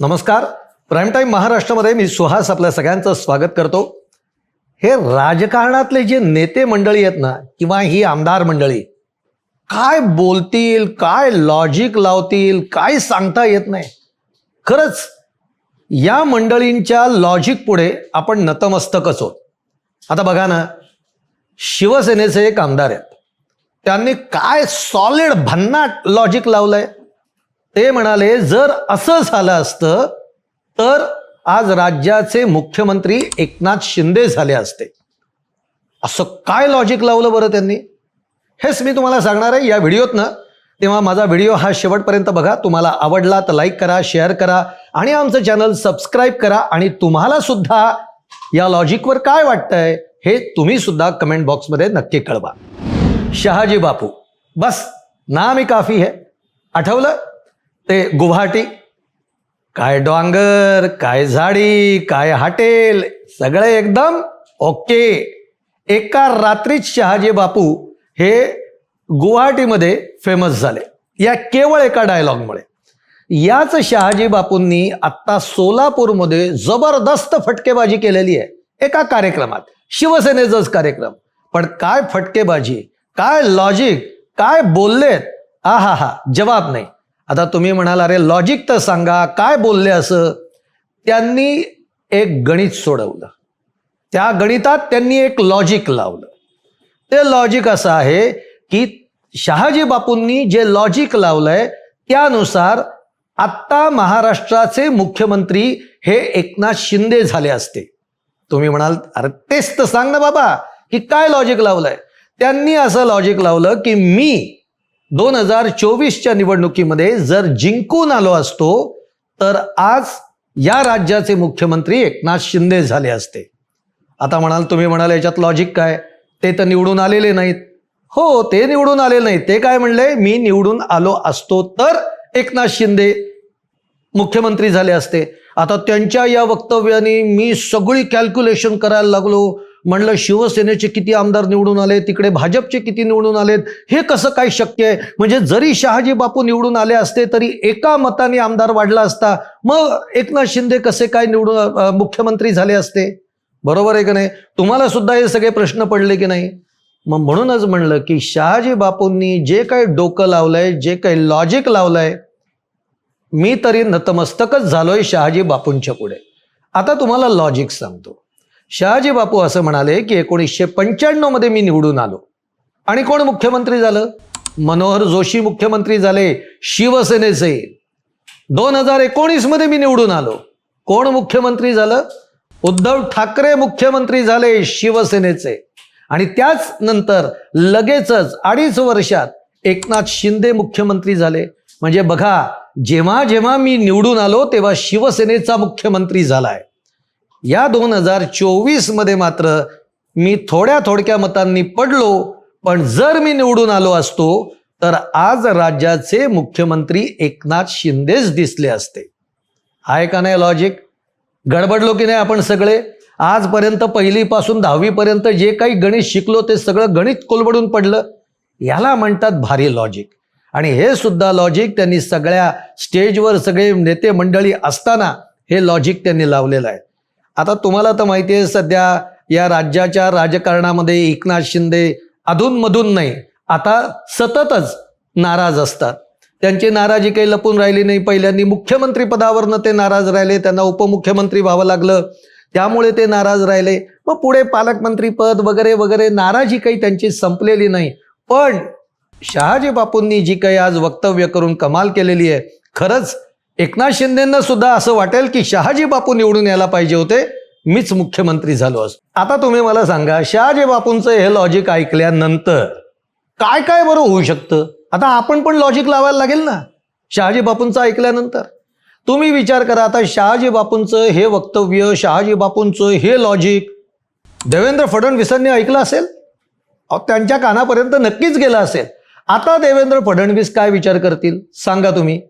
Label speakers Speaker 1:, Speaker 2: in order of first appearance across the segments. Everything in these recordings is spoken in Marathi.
Speaker 1: नमस्कार. प्राईम टाईम महाराष्ट्रामध्ये मी सुहास आपल्या सगळ्यांचं स्वागत करतो. हे राजकारणातले जे नेते मंडळी आहेत ना किंवा ही आमदार मंडळी काय बोलतील काय लॉजिक लावतील काय सांगता येत नाही. खरंच या मंडळींच्या लॉजिक पुढे आपण नतमस्तकच होत आता बघा ना शिवसेनेचे एक आमदार आहेत. त्यांनी काय सॉलिड भन्नाट लॉजिक लावलंय? ते म्हणाले जर असं झालं असतं तर आज राज्याचे मुख्यमंत्री एकनाथ शिंदे झाले असते. असं काय लॉजिक लावलं बरं त्यांनी? हेच मी तुम्हाला सांगणार आहे या व्हिडिओतनं. तेव्हा माझा व्हिडिओ हा शेवटपर्यंत बघा. तुम्हाला आवडला तर लाईक करा शेअर करा आणि आमचं चॅनल सबस्क्राईब करा आणि तुम्हाला सुद्धा या लॉजिकवर काय वाटतंय हे तुम्ही सुद्धा कमेंट बॉक्समध्ये नक्की कळवा. शहाजी बापू बस नाम ही काफी है. आठवलं? ते गुवाहाटी. काय डोंगर काय झाडी काय हॉटेल सगळं एकदम ओके. एका रात्रीत शहाजी बापू हे गुवाहाटीमध्ये फेमस झाले. या केवळ एका डायलॉगमुळे याच शहाजी बापूंनी आत्ता सोलापूरमध्ये जबरदस्त फटकेबाजी केलेली आहे. एका कार्यक्रमात. शिवसेनेचाच कार्यक्रम. पण काय फटकेबाजी काय लॉजिक काय बोललेत? आ हा हा जवाब नाही. आता तुम्ही म्हणाल अरे लॉजिक तर सांगा काय बोलले असं? त्यांनी एक गणित सोडवलं. त्या गणितात त्यांनी एक लॉजिक लावलं. ते लॉजिक असं आहे की शहाजी बापूंनी जे लॉजिक लावलंय त्यानुसार आत्ता महाराष्ट्राचे मुख्यमंत्री हे एकनाथ शिंदे झाले असते. तुम्ही म्हणाल अरे तेच तर सांग ना बाबा की काय लॉजिक लावलंय? त्यांनी असं लॉजिक लावलं की मी दोन हजार चोवीसच्या निवडणुकीमध्ये जर जिंकून आलो असतो तर आज या राज्याचे मुख्यमंत्री एकनाथ शिंदे झाले असते. आता म्हणाल तुम्ही म्हणाल याच्यात लॉजिक काय? ते तर निवडून आलेले नाहीत. हो ते निवडून आले नाहीत. ते काय म्हणले? मी निवडून आलो असतो तर एकनाथ शिंदे मुख्यमंत्री झाले असते. आता त्यांच्या या वक्तव्याने मी सगळी कॅल्क्युलेशन करायला लागलो. म्हणलं शिवसेनेचे किती आमदार निवडून आले तिकडे भाजपचे किती निवडून आलेत हे कसं काय शक्य आहे? म्हणजे जरी शहाजी बापू निवडून आले असते तरी एका मताने आमदार वाढला असता मग एकनाथ शिंदे कसे काय निवडून मुख्यमंत्री झाले असते? बरोबर आहे का नाही? तुम्हाला सुद्धा हे सगळे प्रश्न पडले की नाही? मग म्हणूनच म्हणलं की शहाजी बापूंनी जे काही डोकं लावलंय जे काही लॉजिक लावलंय मी तरी नतमस्तकच झालोय शहाजी बापूंच्या पुढे. आता तुम्हाला लॉजिक सांगतो. शहाजी बापू असं म्हणाले की एकोणीसशे पंच्याण्णवमध्ये मी निवडून आलो. आणि कोण मुख्यमंत्री झालं? मनोहर जोशी मुख्यमंत्री झाले शिवसेनेचे. दोन हजार एकोणीसमध्ये मी निवडून आलो. कोण मुख्यमंत्री झालं? उद्धव ठाकरे मुख्यमंत्री झाले शिवसेनेचे. आणि त्याच नंतर लगेचच अडीच वर्षात एकनाथ शिंदे मुख्यमंत्री झाले. म्हणजे बघा जेव्हा जेव्हा मी निवडून आलो तेव्हा शिवसेनेचा मुख्यमंत्री झालाय. या दोन हजार चोवीसमध्ये मात्र मी थोड्या थोडक्या मतांनी पडलो पण जर मी निवडून आलो असतो तर आज राज्याचे मुख्यमंत्री एकनाथ शिंदेच दिसले असते. आहे का नाही लॉजिक गडबडलो की नाही आपण सगळे? आजपर्यंत पहिलीपासून दहावीपर्यंत जे काही गणित शिकलो ते सगळं गणित कोलबडून पडलं. याला म्हणतात भारी लॉजिक आणि हे सुद्धा लॉजिक त्यांनी सगळ्या स्टेजवर सगळे नेते मंडळी असताना हे लॉजिक त्यांनी लावलेलं आहे. आता तुम्हाला तर माहिती आहे सध्या या राज्याच्या राजकारणामध्ये एकनाथ शिंदे अधूनमधून नाही. आता सततच नाराज असतात. त्यांची नाराजी काही लपून राहिली नाही. पहिल्यांदा मुख्यमंत्री पदावरनं ते नाराज राहिले त्यांना उपमुख्यमंत्री व्हावं लागलं. त्यामुळे ते नाराज राहिले. मग पुढे पालकमंत्री पद वगैरे वगैरे नाराजी काही त्यांची संपलेली नाही. पण शहाजी बापूंनी जी काही आज वक्तव्य करून कमाल केलेली आहे खरंच एकनाथ शिंदेंना सुद्धा असं वाटेल की शहाजी बापू निवडून यायला पाहिजे होते. मीच मुख्यमंत्री झालो असतो. आता तुम्ही मला सांगा शहाजी बापूंचं हे लॉजिक ऐकल्यानंतर काय काय बरं होऊ शकतं? आता आपण पण लॉजिक लावायला लागेल ना? शहाजी बापूंचं ऐकल्यानंतर. तुम्ही विचार करा आता शहाजी बापूंचं हे वक्तव्य शहाजी बापूंचं हे लॉजिक देवेंद्र फडणवीसांनी ऐकलं असेल? त्यांच्या कानापर्यंत नक्कीच गेलं असेल. आता देवेंद्र फडणवीस काय विचार करतील? सांगा तुम्ही.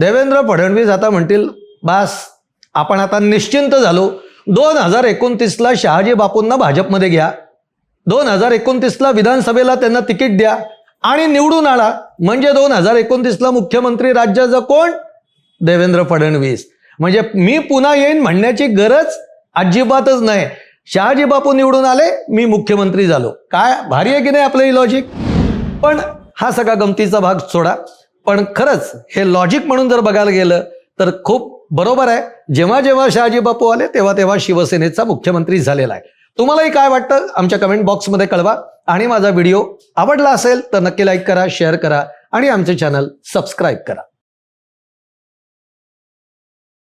Speaker 1: देवेंद्र फडणवीस आता म्हणतील बास आपण आता निश्चिंत झालो. दोन हजार एकोणतीसला शहाजी बापूंना भाजपमध्ये घ्या. दोन हजार एकोणतीसला विधानसभेला त्यांना तिकीट द्या. आणि निवडून आला. म्हणजे दोन हजार एकोणतीसला मुख्यमंत्री राज्याचा कोण? देवेंद्र फडणवीस. म्हणजे मी पुन्हा येईन म्हणण्याची गरज अजिबातच नाही. शहाजी बापू निवडून आले मी मुख्यमंत्री झालो. काय? भारी आहे की नाही आपलं ही लॉजिक पण हा सगळा गमतीचा भाग सोडा. पण खरंच हे लॉजिक म्हणून जर बघायला गेलं तर खूप बरोबर आहे. जेव्हा जेव्हा शहाजी बापू आले तेव्हा तेव्हा शिवसेनेचा मुख्यमंत्री झालेला आहे. तुम्हालाही काय वाटतं? आमच्या कमेंट बॉक्समध्ये कळवा. आणि माझा व्हिडिओ आवडला असेल तर नक्की लाईक करा शेअर करा आणि आमचे चॅनल सबस्क्राईब करा.